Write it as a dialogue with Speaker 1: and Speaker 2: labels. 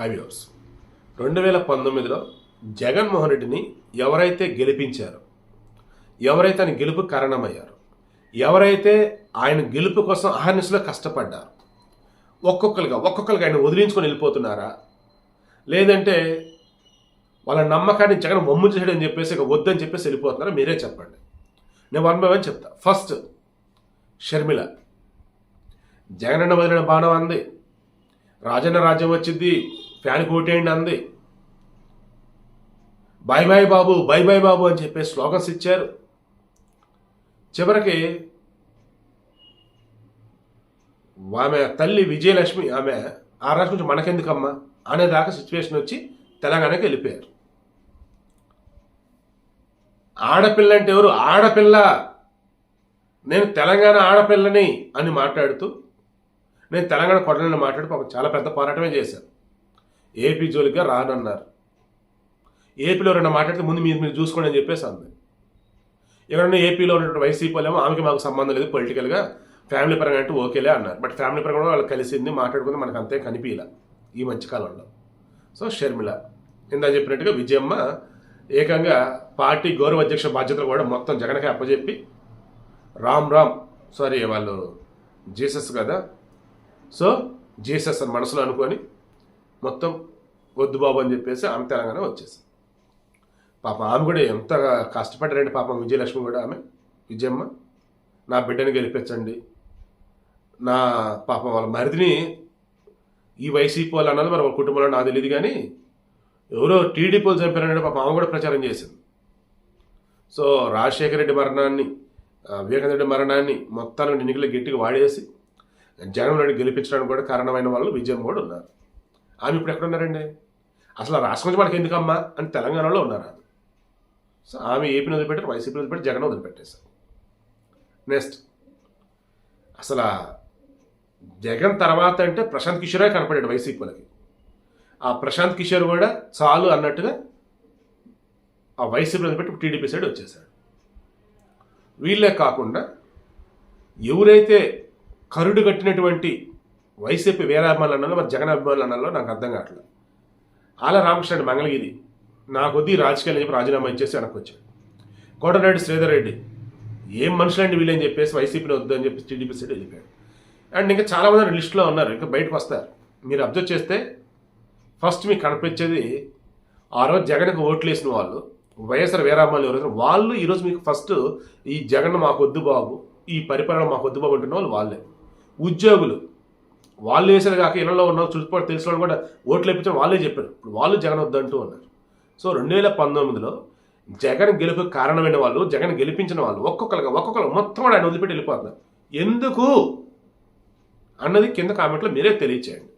Speaker 1: హైవ్యూర్స్ రెండు వేల పంతొమ్మిదిలో జగన్మోహన్ రెడ్డిని ఎవరైతే గెలిపించారో ఎవరైతే ఆయన గెలుపు కారణమయ్యారు ఎవరైతే ఆయన గెలుపు కోసం అహర్నిశలో కష్టపడ్డారు ఒక్కొక్కరుగా ఒక్కొక్కరుగా ఆయన వదిలించుకొని వెళ్ళిపోతున్నారా? లేదంటే వాళ్ళ నమ్మకాన్ని జగన్ వమ్ము చేయడం చెప్పేసి ఇక వద్దని చెప్పేసి వెళ్ళిపోతున్నారా? మీరే చెప్పండి. నేను వన్ బై వన్ చెప్తా. ఫస్ట్ షర్మిల. జగనన్న వదిలిన బాణం అంది. రాజన్న రాజ్యం వచ్చింది. ఫ్యాన్ కొట్టేయండి అంది. Bye bye Babu bye bye Babu అని చెప్పి స్లోగన్స్ ఇచ్చారు. చివరికి ఆమె తల్లి విజయలక్ష్మి ఆమె ఆ రాష్ట్రం నుంచి మనకెందుకమ్మా అనేదాకా సిచ్యువేషన్ వచ్చి తెలంగాణకి వెళ్ళిపోయారు. ఆడపిల్ల అంటే ఎవరు? ఆడపిల్ల. నేను తెలంగాణ ఆడపిల్లని అని మాట్లాడుతూ నేను తెలంగాణ కొడలని మాట్లాడుతూ చాలా పెద్ద పోరాటమే చేశాను. ఏపీ జోలిగా రానన్నారు. ఏపీలో రెండు మాట్లాడితే ముందు మీరు మీరు చూసుకోండి అని చెప్పేసి అంది. ఎవరైనా ఏపీలో ఉన్నటువంటి వైసీపీ వాళ్ళేమో ఆమెకి మాకు సంబంధం లేదు పొలిటికల్గా ఫ్యామిలీ పరంగా అంటే ఓకేలే అన్నారు. బట్ ఫ్యామిలీ పరంగా కూడా వాళ్ళు కలిసింది మాట్లాడుకుంది మనకు అంతే కనిపించలే ఈ మధ్యకాలంలో సో షర్మిల ఇందా చెప్పినట్టుగా విజయమ్మ ఏకంగా పార్టీ గౌరవ అధ్యక్ష బాధ్యతలు కూడా మొత్తం జగన్కి అప్పచెప్పి రామ్ రామ్ సారీ వాళ్ళు జీసస్ కదా. సో జీసస్ అని మనసులో అనుకొని మొత్తం వద్దు బాబు అని చెప్పేసి ఆమె తెలంగాణ వచ్చేసింది. పాప ఆమె కూడా ఎంత కష్టపడ్డారండి పాపం విజయలక్ష్మి కూడా ఆమె విజయమ్మ నా బిడ్డని గెలిపించండి. నా పాపం వాళ్ళ మరిదిని ఈ వైసీపీ వాళ్ళు అన్నది మరి వాళ్ళ కుటుంబంలో నాకు తెలియదు కానీ ఎవరో టీడీపీ వాళ్ళు చంపారంటే పాపం ఆమె కూడా ప్రచారం చేసింది. సో రాజశేఖర రెడ్డి మరణాన్ని వివేకానంద రెడ్డి మరణాన్ని మొత్తాన్ని ఎన్నికలు గట్టిగా వాడేసి జగన్మోహన్ రెడ్డి గెలిపించడానికి కూడా కారణమైన వాళ్ళు విజయం కూడా ఉన్నారు. ఆమె ఇప్పుడు ఎక్కడున్నారండి అసలు రాష్ట్రం నుంచి ఎందుకమ్మా అని తెలంగాణలో ఉన్నారు ఆమె. సో ఆమె ఏపీని వదిలిపెట్టారు వైసీపీని వదిలిపెట్టి జగన్ వదిలిపెట్టేశారు. నెక్స్ట్ అసలు జగన్ తర్వాత అంటే ప్రశాంత్ కిషోరే కనపడాడు వైసీపీలకి ఆ ప్రశాంత్ కిషోర్ కూడా చాలు అన్నట్టుగా ఆ వైసీపీ వదిలిపెట్టి టీడీపీ సైడ్ వచ్చేసాడు వీళ్ళే కాకుండా ఎవరైతే కరుడు కట్టినటువంటి వైసీపీ వేరే అభిమానులు అన్నాలో మరి జగన్ అభిమానులు అన్నాలో నాకు అర్థం కావట్లేదు. ఆల రామకృష్ణ మంగళగిరి నా వద్ది రాజకీయాలు చెప్పి రాజీనామా ఇచ్చేసి వెనక్కి వచ్చాడు కోటరెడ్డి శ్రీధర్ రెడ్డి ఏం మనుషులండి వీళ్ళని చెప్పేసి వైసీపీని వద్దని చెప్పి టీడీపీ సైడ్ వెళ్ళిపోయాడు. అండ్ ఇంకా చాలామంది లిస్టులో ఉన్నారు ఇంకా బయటకు వస్తారు. మీరు అబ్జర్వ్ చేస్తే ఫస్ట్ మీకు కనిపించేది ఆ రోజు జగన్కి ఓట్లు వేసిన వాళ్ళు వైఎస్ఆర్ వీరామాలు ఎవరైతే వాళ్ళు ఈరోజు మీకు ఫస్ట్ ఈ జగన్ మాకు వద్దు బాబు ఈ పరిపాలన మాకు వద్దు బాబు అంటున్న వాళ్ళు వాళ్ళే. ఉద్యోగులు వాళ్ళు వేసారు కాక ఇళ్ళలో ఉన్న చుట్టుపక్కల తెలిసిన వాళ్ళు కూడా ఓట్లు వేయించడం వాళ్ళే చెప్పారు. ఇప్పుడు వాళ్ళు జగన్ వద్దంటూ ఉన్నారు సో రెండు వేల పంతొమ్మిదిలో జగన్ గెలుపు కారణమైన వాళ్ళు జగన్ గెలిపించిన వాళ్ళు ఒక్కొక్కరుగా ఒక్కొక్కరు మొత్తం కూడా ఆయన వదిలిపెట్టి వెళ్ళిపోతున్నారు. ఎందుకు? అన్నది కింద కామెంట్లో మీరే తెలియచేయండి.